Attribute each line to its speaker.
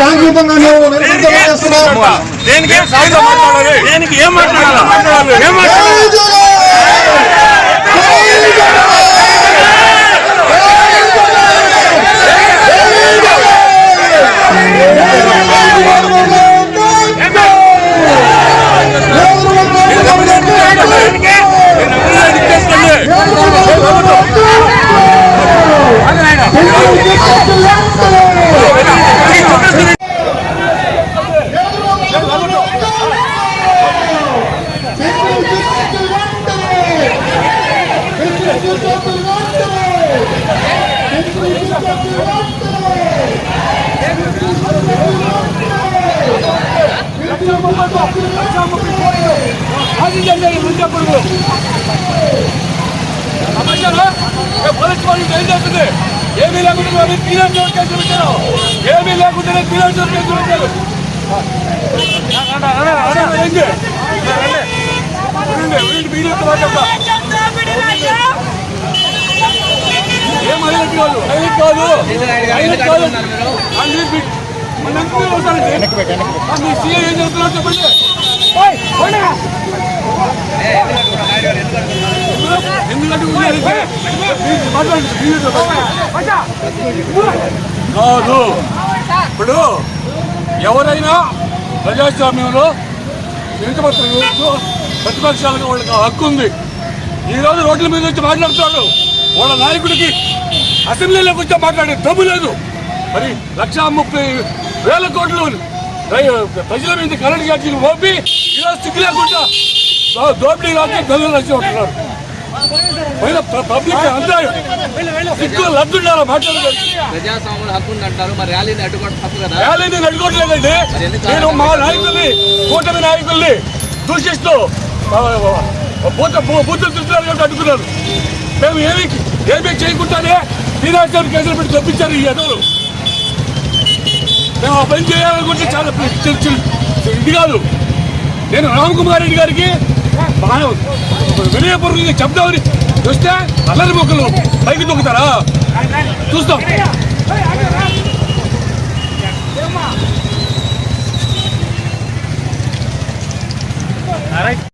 Speaker 1: శాంతియుతంగా నువ్వు నిరుద్యోగం చేస్తున్నావు
Speaker 2: దేనికి ఏం మాట్లాడాలి? దేనికి ఏం మాట్లాడాలి? ఏం మాట్లాడాలి?
Speaker 3: ఏమీ లేకుండా పీరియడ్ జోన్ కేసులు పెట్టారు ఏమీ లేకుండానే పీరియడ్ జోన్ కేసులు పెట్టారు ఏంటి? ఉండండి, మాట్లాడతా. కాదు ఇప్పుడు ఎవరైనా ప్రజాస్వామ్యంలో వెనుకబడుతున్న ప్రతిపక్షాలకు వాళ్ళకి హక్కు ఉంది. ఈరోజు రోడ్ల మీద వచ్చి మాట్లాడుతాడు వాళ్ళ నాయకుడికి అసెంబ్లీలోకి వచ్చి మాట్లాడే దమ్ము లేదు. మరి లక్షా ముప్పై వేల కోట్లు ప్రజల మీద కరెంట్ ఛార్జీలు మోపి ఈరోజు సిగ్గు లేకుండా దోపిడీ రాజు దొంగలు వచ్చి ఉంటున్నారు పైన పబ్లిక్ అంతా
Speaker 4: ర్యాలీని
Speaker 3: నేను మా నాయకుల్ని కూటమి నాయకుల్ని దూషిస్తూ బూతులు అడ్డుకున్నారు. మేము ఏమి ఏమీ చేయకుండానే ఫినాన్షియల్ కేసులు పెట్టి తప్పించారు ఈ ఎదవలు మేము ఆ పని చేయాలనుకుంటే చాలా ఇది కాదు. నేను రామకుమార్ రెడ్డి గారికి వినయపూర్వకంగా చెప్దామని చూస్తే అల్లరి మొక్కలు పైకి దొక్కుతారా చూస్తాం.